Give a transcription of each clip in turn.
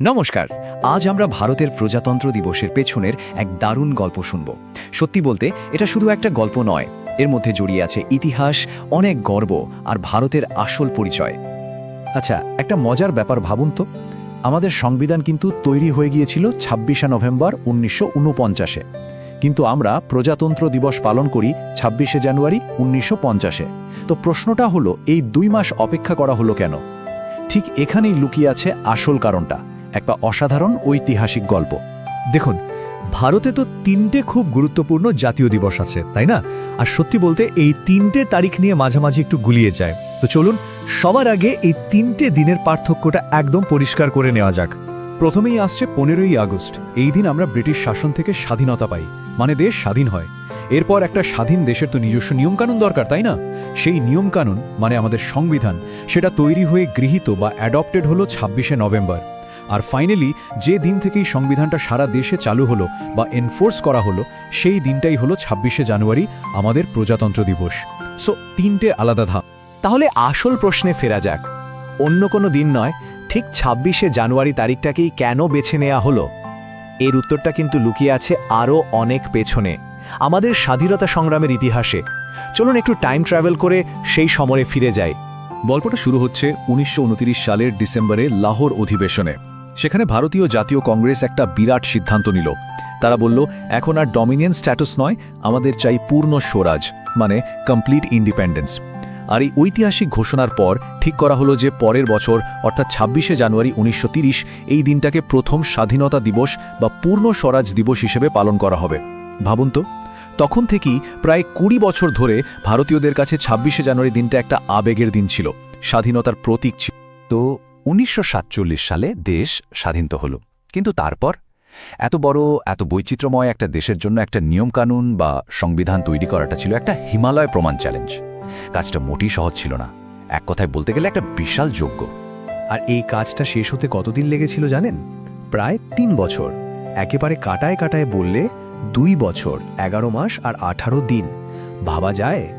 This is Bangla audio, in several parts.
নমস্কার, আজ আমরা ভারতের প্রজাতন্ত্র দিবসের পেছনের এক দারুণ গল্প শুনব। সত্যি বলতে, এটা শুধু একটা গল্প নয়, এর মধ্যে জড়িয়ে আছে ইতিহাস, অনেক গর্ব আর ভারতের আসল পরিচয়। আচ্ছা একটা মজার ব্যাপার ভাবুন তো। আমাদের সংবিধান কিন্তু তৈরি হয়ে গিয়েছিল ছাব্বিশে নভেম্বর উনিশশো উনপঞ্চাশে। কিন্তু আমরা প্রজাতন্ত্র দিবস পালন করি ছাব্বিশে জানুয়ারি উনিশশো পঞ্চাশে। তো প্রশ্নটা হলো, এই দুই মাস অপেক্ষা করা হলো কেন? ঠিক এখানেই লুকিয়ে আছে আসল কারণটা। একটা অসাধারণ ঐতিহাসিক গল্প। দেখুন, ভারতে তো তিনটে খুব গুরুত্বপূর্ণ জাতীয় দিবস আছে, তাই না? আর সত্যি বলতে, এই তিনটে তারিখ নিয়ে মাঝামাঝি একটু গুলিয়ে যায়। তো চলুন, সবার আগে এই তিনটে দিনের পার্থক্যটা একদম পরিষ্কার করে নেওয়া যাক। প্রথমেই আসছে পনেরোই আগস্ট। এই দিন আমরা ব্রিটিশ শাসন থেকে স্বাধীনতা পাই। মানে দেশ স্বাধীন হয়। এরপর একটা স্বাধীন দেশের তো নিজস্ব নিয়মকানুন দরকার, তাই না? সেই নিয়মকানুন মানে আমাদের সংবিধান, সেটা তৈরি হয়ে গৃহীত বা অ্যাডপ্টেড হলো ছাব্বিশে নভেম্বর। আর ফাইনালি যে দিন থেকেই সংবিধানটা সারা দেশে চালু হলো বা এনফোর্স করা হলো, সেই দিনটাই হলো ছাব্বিশে জানুয়ারি, আমাদের প্রজাতন্ত্র দিবস। সো তিনটে আলাদা ধাপ। তাহলে আসল প্রশ্নে ফেরা যাক। অন্য কোনো দিন নয়, ঠিক ছাব্বিশে জানুয়ারি তারিখটাকেই কেন বেছে নেওয়া হলো? এর উত্তরটা কিন্তু লুকিয়ে আছে আরও অনেক পেছনে। আমাদের স্বাধীনতা সংগ্রামের ইতিহাসে। চলুন একটু টাইম ট্রাভেল করে সেই সমরে ফিরে যাই। গল্পটা শুরু হচ্ছে উনিশশো উনত্রিশ সালের ডিসেম্বরে লাহোর অধিবেশনে। সেখানে ভারতীয় জাতীয় কংগ্রেস একটা বিরাট সিদ্ধান্ত নিল। তারা বলল, এখন আর ডমিনিয়ন স্ট্যাটাস নয়, আমাদের চাই পূর্ণ স্বরাজ মানে কমপ্লিট ইন্ডিপেন্ডেন্স। আর এই ঐতিহাসিক ঘোষণার পর ঠিক করা হলো যে পরের বছর, অর্থাৎ ছাব্বিশে জানুয়ারি উনিশশো এই দিনটাকে প্রথম স্বাধীনতা দিবস বা পূর্ণ স্বরাজ দিবস হিসেবে পালন করা হবে। ভাবুন তো, তখন থেকেই প্রায় কুড়ি বছর ধরে ভারতীয়দের কাছে ছাব্বিশে জানুয়ারি দিনটা একটা আবেগের দিন ছিল, স্বাধীনতার প্রতীক ছিল। তো উনিশশো সাতচল্লিশ সালে দেশ স্বাধীন হল। কিন্তু তারপর? এত বড়, এত বৈচিত্র্যময় একটা দেশের জন্য একটা নিয়মকানুন বা সংবিধান তৈরি করাটা ছিল একটা হিমালয় প্রমাণ চ্যালেঞ্জ। কাজটা মোটেই সহজ ছিল না। এক কথায় বলতে গেলে একটা বিশাল যোগ্য আর এই কাজটা শেষ হতে কতদিন লেগেছিল জানেন? প্রায় তিন বছর। একেবারে কাটায় কাটায় বললে দুই বছর, এগারো মাস আর আঠারো দিন। ভাবা যায়,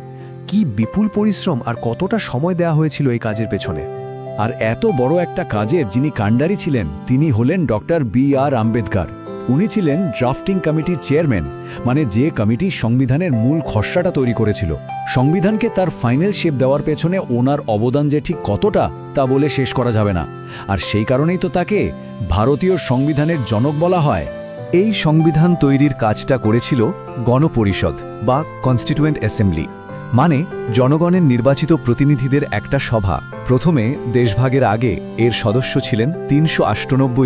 কি বিপুল পরিশ্রম আর কতটা সময় দেওয়া হয়েছিল এই কাজের পেছনে। আর এত বড় একটা কাজের যিনি কাণ্ডারি ছিলেন, তিনি হলেন ডক্টর বি আর আম্বেদকর। উনি ছিলেন ড্রাফটিং কমিটির চেয়ারম্যান মানে যে কমিটি সংবিধানের মূল খসড়াটা তৈরি করেছিল। সংবিধানকে তার ফাইনাল শেপ দেওয়ার পেছনে ওনার অবদান যে ঠিক কতটা, তা বলে শেষ করা যাবে না। আর সেই কারণেই তো তাকে ভারতীয় সংবিধানের জনক বলা হয়। এই সংবিধান তৈরির কাজটা করেছিল গণপরিষদ বা কনস্টিটিউয়েন্ট অ্যাসেম্বলি। মানে জনগণের নির্বাচিত প্রতিনিধিদের একটা সভা। প্রথমে দেশভাগের আগে এর সদস্য ছিলেন তিনশো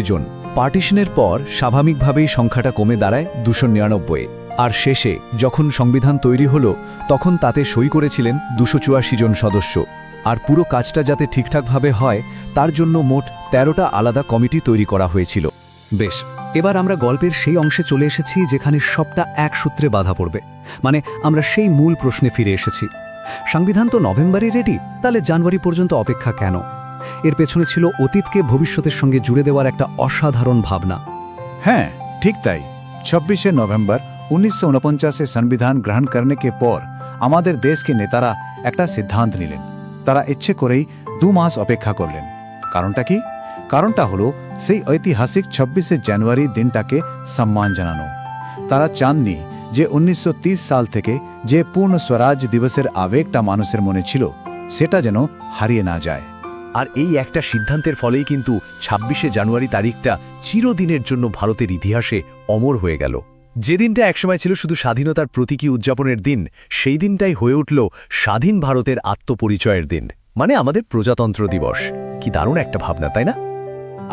জন। পার্টিশনের পর স্বাভাবিকভাবেই সংখ্যাটা কমে দাঁড়ায় দুশো নিরানব্বই। আর শেষে যখন সংবিধান তৈরি হল, তখন তাতে সই করেছিলেন দুশো জন সদস্য। আর পুরো কাজটা যাতে ঠিকঠাকভাবে হয়, তার জন্য মোট তেরোটা আলাদা কমিটি তৈরি করা হয়েছিল। বেশ, এবার আমরা গল্পের সেই অংশে চলে এসেছি যেখানে সবটা এক সূত্রে বাধা পড়বে। মানে আমরা সেই মূল প্রশ্নে ফিরে এসেছি। সংবিধান তো নভেম্বরে রেডি তাহলে জানুয়ারি পর্যন্ত অপেক্ষা কেন? এর পেছনে ছিল অতীতকে ভবিষ্যতের সঙ্গে জুড়ে দেওয়ার একটা অসাধারণ ভাবনা। হ্যাঁ ঠিক তাই। ছাব্বিশে নভেম্বর উনিশশো উনপঞ্চাশে সংবিধান গ্রহণ করনে পর আমাদের দেশকে নেতারা একটা সিদ্ধান্ত নিলেন। তারা ইচ্ছে করেই দু মাস অপেক্ষা করলেন। কারণটা কি? কারণটা হলো, সেই ঐতিহাসিক ছাব্বিশে জানুয়ারি দিনটাকে সম্মান জানানো। তারা চাননি যে উনিশশো ত্রিশ সাল থেকে যে পূর্ণ স্বরাজ দিবসের আবেগটা মানুষের মনে ছিল, সেটা যেন হারিয়ে না যায়। আর এই একটা সিদ্ধান্তের ফলেই কিন্তু ছাব্বিশে জানুয়ারি তারিখটা চিরদিনের জন্য ভারতের ইতিহাসে অমর হয়ে গেল। যে দিনটা একসময় ছিল শুধু স্বাধীনতার প্রতীকী উদযাপনের দিন, সেই দিনটাই হয়ে উঠল স্বাধীন ভারতের আত্মপরিচয়ের দিন। মানে আমাদের প্রজাতন্ত্র দিবস। কি দারুণ একটা ভাবনা, তাই না?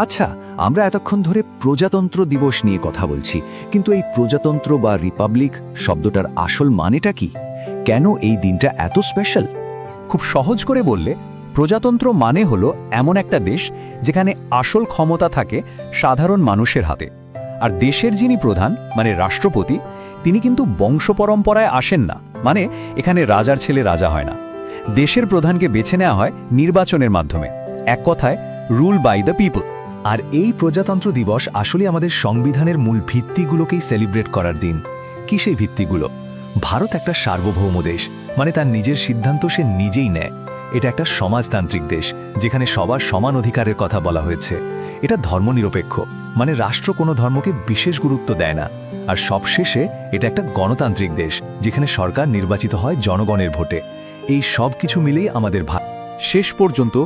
আচ্ছা আমরা এতক্ষণ ধরে প্রজাতন্ত্র দিবস নিয়ে কথা বলছি, কিন্তু এই প্রজাতন্ত্র বা রিপাবলিক শব্দটার আসল মানেটা কি? কেন এই দিনটা এত স্পেশাল? খুব সহজ করে বললে, প্রজাতন্ত্র মানে হল এমন একটা দেশ যেখানে আসল ক্ষমতা থাকে সাধারণ মানুষের হাতে। আর দেশের যিনি প্রধান মানে রাষ্ট্রপতি, তিনি কিন্তু বংশ পরম্পরায় আসেন না। মানে এখানে রাজার ছেলে রাজা হয় না। দেশের প্রধানকে বেছে নেওয়া হয় নির্বাচনের মাধ্যমে। এক কথায় রুল বাই দ্য পিপল আর এই প্রজাতন্ত্র দিবস আসলে আমাদের সংবিধানের মূল ভিত্তিগুলোকেই সেলিব্রেট করার দিন। কি সেই ভিত্তিগুলো? ভারত একটা সার্বভৌম দেশ মানে তার নিজের সিদ্ধান্ত সে নিজেই নেয়। এটা একটা সমাজতান্ত্রিক দেশ, যেখানে সবার সমান অধিকারের কথা বলা হয়েছে। এটা ধর্মনিরপেক্ষ মানে রাষ্ট্র কোনো ধর্মকে বিশেষ গুরুত্ব দেয় না। আর সবশেষে এটা একটা গণতান্ত্রিক দেশ, যেখানে সরকার নির্বাচিত হয় জনগণের ভোটে। এই সব কিছু মিলেই আমাদের ভা শেষ পর্যন্ত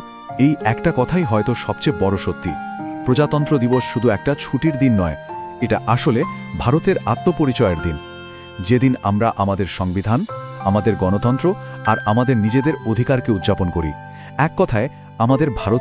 এই একটা কথাই হয়তো সবচেয়ে বড় সত্যি। প্রজাতন্ত্র দিবস শুধু একটা ছুটির দিন নয়, এটা আসলে ভারতের আত্মপরিচয়ের দিন। যেদিন আমরা আমাদের সংবিধান, আমাদের গণতন্ত্র আর আমাদের নিজেদের অধিকারকে উদযাপন করি, এক কথায় আমাদের ভারত